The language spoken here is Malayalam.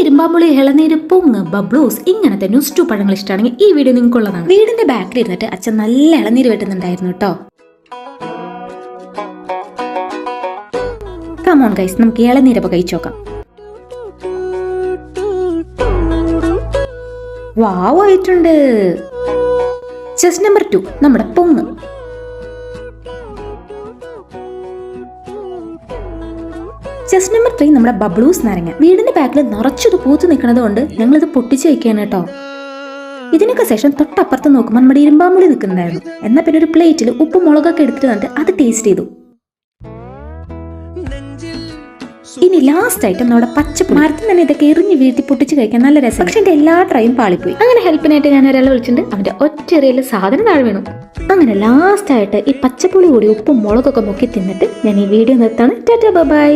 ഇരുമ്പാമ്പുളി ഇളനീര് പൊങ്ങ് ബബ്ലൂസ് ഇങ്ങനത്തെ നുസ്റ്റു പഴങ്ങൾ ഇഷ്ടമാണെങ്കിൽ ഈ വീഡിയോ നിങ്ങൾക്കുള്ളതാണ്. വീടിന്റെ ബാക്കിൽ ഇരുന്നിട്ട് അച്ഛൻ നല്ല ഇളനീര് വെട്ടുന്നുണ്ടായിരുന്നു കേട്ടോ കമോൺ ഗൈസ് നമുക്ക് ഈ കഴിച്ചോക്കാം. വാവ് ആയിട്ടുണ്ട്. ചെസ് നമ്പർ ടു നമ്മുടെ പൊങ്ങ്. ചെസ് നമ്പർ ത്രീ നമ്മുടെ ബബ്ലൂസ് നാരങ്ങ വീടിന്റെ ബാക്കിൽ നിറച്ചത് പൂത്ത് നിൽക്കുന്നത് കൊണ്ട് ഞങ്ങളിത് പൊട്ടിച്ച് വയ്ക്കുകയാണ് കേട്ടോ. ഇതിനൊക്കെ ശേഷം തൊട്ടപ്പുറത്ത് നോക്കുമ്പോൾ നമ്മുടെ ഇരുമ്പാമ്പുളി നിൽക്കുന്നുണ്ടായിരുന്നു എന്നാൽ പിന്നെ ഒരു പ്ലേറ്റിൽ ഉപ്പ് മുളകൊക്കെ എടുത്തിട്ട് വന്നിട്ട് അത് ടേസ്റ്റ് ചെയ്തു. ഇനി ലാസ്റ്റ് ആയിട്ട് നമ്മുടെ പച്ചപ്പുളി. മരത്തിൽ തന്നെ ഇതൊക്കെ എറിഞ്ഞ് വീഴ്ത്തി പൊട്ടിച്ച് കഴിക്കാൻ നല്ല രസം. പക്ഷെ എന്റെ എല്ലാ ട്രൈയും പാളിപ്പോയി. അങ്ങനെ ഹെൽപ്പിനായിട്ട് ഞാൻ ഒരാളെ വിളിച്ചിട്ടുണ്ട്. അവന്റെ ഒറ്റയറിയിൽ സാധനം താഴെ വേണം. അങ്ങനെ ലാസ്റ്റ് ആയിട്ട് ഈ പച്ചപ്പുളി കൂടി ഉപ്പും മുളകൊക്കെ മുക്കി തിന്നിട്ട് ഞാൻ ഈ വീഡിയോ നിർത്താണ് ടാറ്റാ ബൈ.